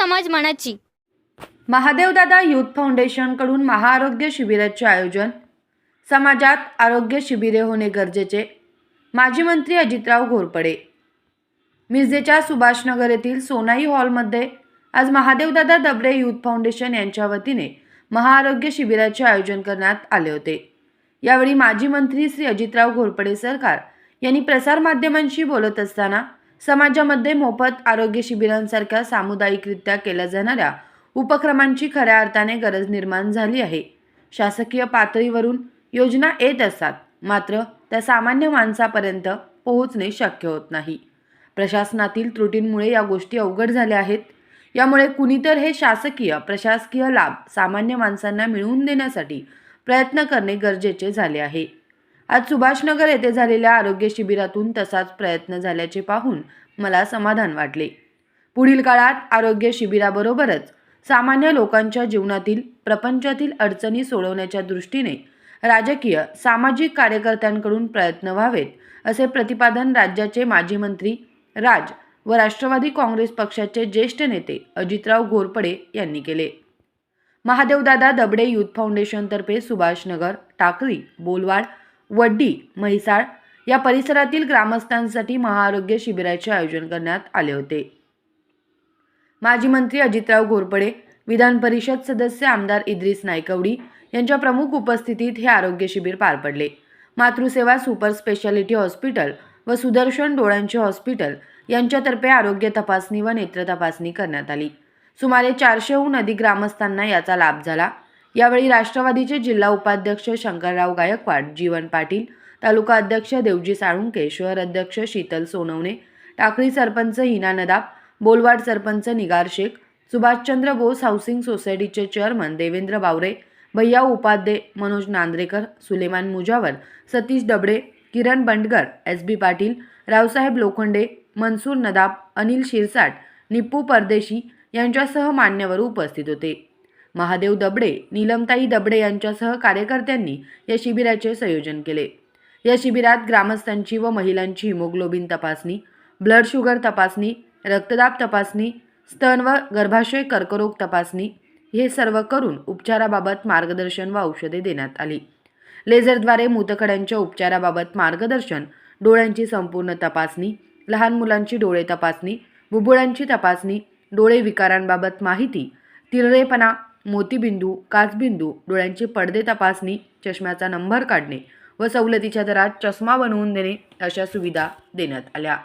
मानाची. महादेवदादा युथ फाउंडेशनकडून महाआरोग्य शिबिराचे आयोजन. समाजात आरोग्य शिबिरे होणे गरजेचे. माजी मंत्री अजितराव घोरपडे. मिरजेच्या सुभाषनगर येथील सोनाई हॉलमध्ये आज महादेवदादा दबडे युथ फाउंडेशन यांच्या वतीने महाआरोग्य शिबिराचे आयोजन करण्यात आले होते. यावेळी माजी मंत्री श्री अजितराव घोरपडे सरकार यांनी प्रसारमाध्यमांशी बोलत असताना समाजामध्ये मोफत आरोग्य शिबिरांसारख्या सामुदायिकरित्या केल्या जाणाऱ्या उपक्रमांची खऱ्या अर्थाने गरज निर्माण झाली आहे. शासकीय पातळीवरून योजना येत असतात मात्र त्या सामान्य माणसापर्यंत पोहोचणे शक्य होत नाही. प्रशासनातील त्रुटींमुळे या गोष्टी अवघड झाल्या आहेत. यामुळे कुणीतर हे शासकीय प्रशासकीय लाभ सामान्य माणसांना मिळवून देण्यासाठी प्रयत्न करणे गरजेचे झाले आहे. आज सुभाषनगर येथे झालेल्या आरोग्य शिबिरातून तसाच प्रयत्न झाल्याचे पाहून मला समाधान वाटले. पुढील काळात आरोग्य शिबिराबरोबरच सामान्य लोकांच्या जीवनातील प्रपंचातील अडचणी सोडवण्याच्या दृष्टीने राजकीय सामाजिक कार्यकर्त्यांकडून प्रयत्न व्हावेत असे प्रतिपादन राज्याचे माजी मंत्री राज व राष्ट्रवादी काँग्रेस पक्षाचे ज्येष्ठ नेते अजितराव घोरपडे यांनी केले. महादेवदादा दबडे युथ फाउंडेशनतर्फे सुभाषनगर टाकळी बोलवाड वड्डी म्हैसाळ या परिसरातील ग्रामस्थांसाठी महाआरोग्य शिबिराचे आयोजन करण्यात आले होते. माजी मंत्री अजितराव घोरपडे विधान परिषद सदस्य आमदार इद्रिस नायकवडी यांच्या प्रमुख उपस्थितीत हे आरोग्य शिबिर पार पडले. मातृसेवा सुपर स्पेशालिटी हॉस्पिटल व सुदर्शन डोळ्यांचे हॉस्पिटल यांच्यातर्फे आरोग्य तपासणी व नेत्र तपासणी करण्यात आली. सुमारे चारशेहून अधिक ग्रामस्थांना याचा लाभ झाला. यावेळी राष्ट्रवादीचे जिल्हा उपाध्यक्ष शंकरराव गायकवाड जीवन पाटील तालुका अध्यक्ष देवजी साळुंके शहर अध्यक्ष शीतल सोनवणे टाकळी सरपंच हिना नदाब बोलवाड सरपंच निगार शेख सुभाषचंद्र बोस हाऊसिंग सोसायटीचे chairman Devendra Bawre Bhaiya Upadhye Manoj Nandrekar Suleman Mujawar Satish Dabde Kiran Bandgar S B Patil Raosaheb Lokhande Mansoor Nadab Anil Shirsat Nippu Pardeshi यांच्यासह मान्यवर उपस्थित होते. महादेव दबडे नीलमताई दबडे यांच्यासह कार्यकर्त्यांनी या शिबिराचे संयोजन केले. या शिबिरात ग्रामस्थांची व महिलांची हिमोग्लोबिन तपासणी ब्लड शुगर तपासणी रक्तदाब तपासणी स्तन व गर्भाशय कर्करोग तपासणी हे सर्व करून उपचाराबाबत मार्गदर्शन व औषधे देण्यात आली. लेझरद्वारे मूतखड्यांच्या उपचाराबाबत मार्गदर्शन डोळ्यांची संपूर्ण तपासणी लहान मुलांची डोळे तपासणी बुबुळांची तपासणी डोळे विकारांबाबत माहिती तिरळेपणा मोतीबिंदू काचबिंदू डोळ्यांचे पडदे तपासणी चष्म्याचा नंबर काढणे व सवलतीच्या दरात चष्मा बनवून देणे अशा सुविधा देण्यात आल्या.